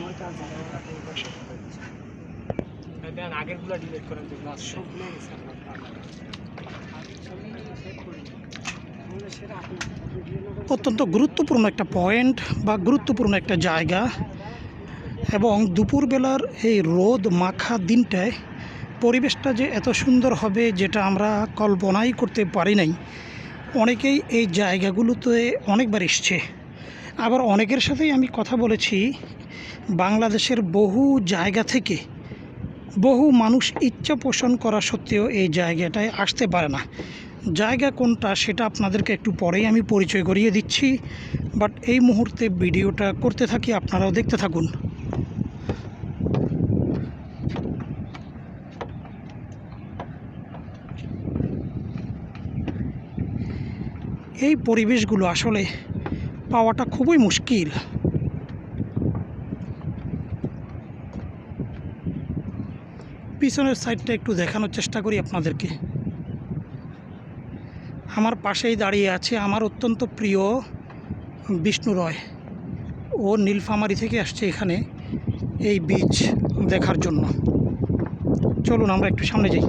আমার কাজ দেন আগেরগুলো ডিলিট করেন যেগুলো সব ভুলে গেছে আমার সেটা আপনি ভিডিও না করে অত্যন্ত গুরুত্বপূর্ণ একটা পয়েন্ট বা গুরুত্বপূর্ণ একটা জায়গা। এবং দুপুরবেলার এই রোদ মাখা দিনটায় পরিবেশটা যে এত সুন্দর হবে যেটা আমরা কল্পনাই করতে পারি নাই অনেকেই এই জায়গাগুলোতে অনেকবার এসছে। আবার অনেকের সাথেই আমি কথা বলেছি, বাংলাদেশের বহু জায়গা থেকে বহু মানুষ ইচ্ছা পোষণ করা সত্ত্বেও এই জায়গাটায় আসতে পারে না। জায়গা কোনটা সেটা আপনাদেরকে একটু পরেই আমি পরিচয় করিয়ে দিচ্ছি বাট এই মুহূর্তে ভিডিওটা করতে থাকি, আপনারাও দেখতে থাকুন। এই পরিবেশগুলো আসলে পাওয়াটা খুবই মুশকিল। পিছনের সাইডটা একটু দেখানোর চেষ্টা করি আপনাদেরকে। আমার পাশেই দাঁড়িয়ে আছে আমার অত্যন্ত প্রিয় বিষ্ণু রয়। ও নীলফামারি থেকে আসছে এখানে এই বীজ দেখার জন্য। চলুন আমরা একটু সামনে যাই।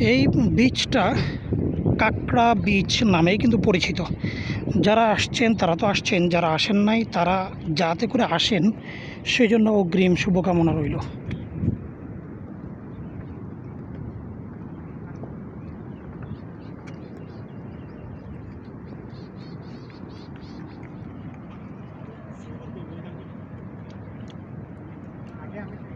এই বীজটা কাঁকড়া বীজ নামেই কিন্তু পরিচিত। যারা আসছেন, তারা তো আসছেন, যারা আসেন নাই, তারা যাতে করে আসেন সেই জন্য অগ্রিম শুভকামনা রইল। আমি